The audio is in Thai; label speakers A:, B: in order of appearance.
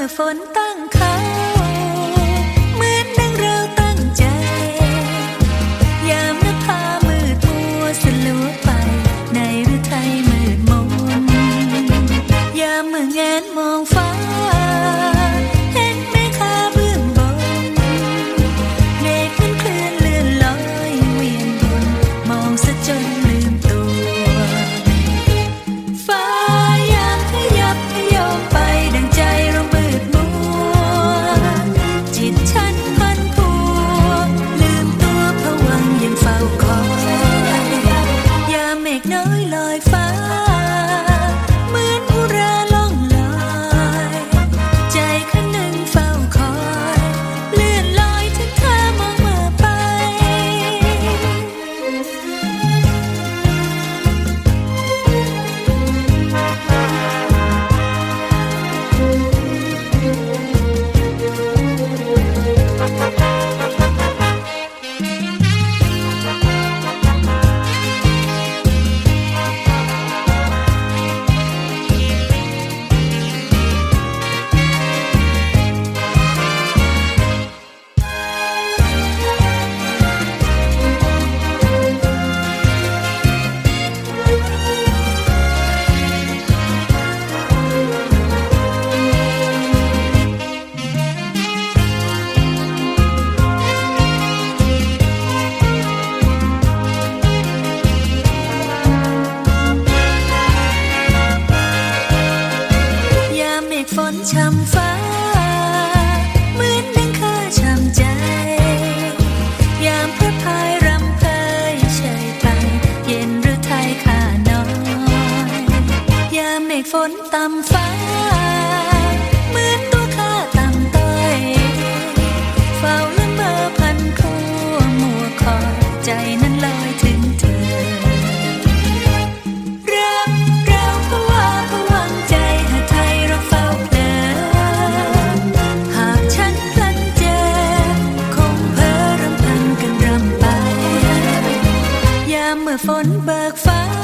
A: ื่อฝนตั้ง ช้ำฟ้า เหมือนดังข้าช้ำใจ ยามพระพายรำเพยชายไป เย็นหรือไทยข้าน้อย ยามเมฆฝนต่ำฟ้าื่อฝนเบิกฟ้า